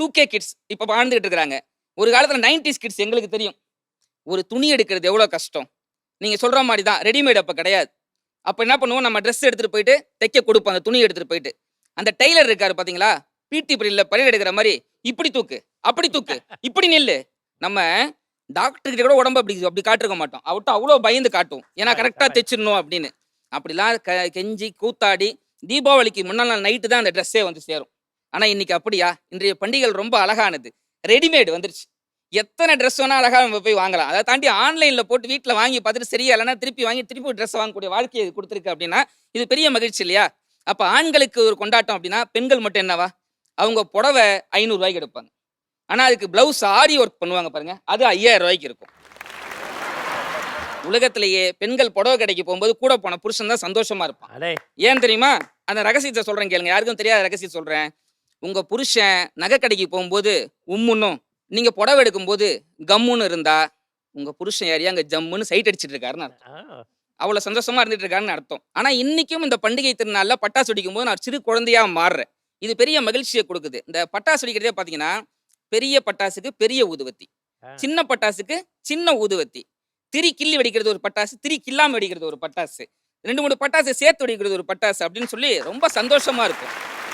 Two K kids இப்போ வாழ்ந்துகிட்டு இருக்கிறாங்க. ஒரு காலத்தில் நைன்டிஸ் கிட்ஸ் எங்களுக்கு தெரியும். ஒரு துணி எடுக்கிறது எவ்வளோ கஷ்டம். நீங்கள் சொல்கிற மாதிரி தான் ரெடிமேட் அப்போ கிடையாது. அப்போ என்ன பண்ணுவோம்? நம்ம ட்ரெஸ் எடுத்துகிட்டு போயிட்டு தைக்க கொடுப்போம். அந்த துணி எடுத்துகிட்டு போயிட்டு. அந்த டெய்லர் இருக்காரு பார்த்தீங்களா பிடி பீரியடில் பயிர் எடுக்கிற மாதிரி இப்படி தூக்கு அப்படி தூக்கு இப்படி நில்லு. நம்ம டாக்டர் கிட்ட கூட உடம்பு அப்படி அப்படி காட்டிருக்க மாட்டோம். அவர்கிட்ட அவ்வளோ பயந்து காட்டும் ஏன்னா கரெக்டாக. தைச்சிடணும் அப்படின்னு. அப்படிலாம் க கெஞ்சி கூத்தாடி தீபாவளிக்கு முன்னாள் நாள் நைட்டு தான் அந்த ட்ரெஸ்ஸே வந்து சேரும். ஆனால் இன்னைக்கு அப்படியா? இன்றைய பண்டிகைகள் ரொம்ப அழகானது. ரெடிமேட் வந்துருச்சு. எத்தனை ட்ரெஸ் வேணா அழகா நம்ம போய் வாங்கலாம். அதை தாண்டி ஆன்லைனில் போட்டு வீட்டில் வாங்கி பார்த்துட்டு சரியா இல்லைன்னா திருப்பி வாங்கி திருப்பி ட்ரெஸ் வாங்கக்கூடிய வாழ்க்கையை கொடுத்துருக்கு அப்படின்னா இது பெரிய மகிழ்ச்சி இல்லையா? அப்போ ஆண்களுக்கு ஒரு கொண்டாட்டம் அப்படின்னா பெண்கள் மட்டும் என்னவா? அவங்க புடவை ஐநூறுரூவாய்க்கு எடுப்பாங்க. ஆனால் அதுக்கு ப்ளவுஸ் ஆரி ஒர்க் பண்ணுவாங்க பாருங்க. அது ஐயாயிரம் ரூபாய்க்கு இருக்கும். உலகத்திலேயே பெண்கள் புடவை கடைக்கு போகும்போது கூட போன புருஷன் தான் சந்தோஷமா இருப்பான். ஏன் தெரியுமா? அந்த ரகசியத்தை சொல்றேன் கேளுங்க. யாருக்கும் தெரியாத ரகசியம் சொல்றேன். உங்க புருஷன் நகை கடைக்கு போகும்போது உம்முன்னும் நீங்க புடவை எடுக்கும்போது கம்முன்னு இருந்தா உங்க புருஷன் யாரையா அங்க ஜம்முன்னு சைட் அடிச்சிட்டு இருக்காருன்னு அர்த்தம். ஆ, அவ்வளவு சந்தோஷமா இருந்துட்டு இருக்காருன்னு அர்த்தம். ஆனா இன்னைக்கும் இந்த பண்டிகை திருநாள்ல பட்டாசு வெடிக்கும் போது நான் சிறு குழந்தையா மாறுறேன். இது பெரிய மகிழ்ச்சியை கொடுக்குது. இந்த பட்டாசு வெடிக்கிறதே பாத்தீங்கன்னா பெரிய பட்டாசுக்கு பெரிய ஊதுவத்தி. சின்ன பட்டாசுக்கு சின்ன ஊதுவத்தி திரி கிள்ளி வெடிக்கிறது ஒரு பட்டாசு திரி கில்லாம வெடிக்கிறது ஒரு பட்டாசு ரெண்டு மூணு பட்டாசு சேர்த்து வெடிக்கிறது ஒரு பட்டாசு அப்படின்னு சொல்லி ரொம்ப சந்தோஷமா இருக்கும்.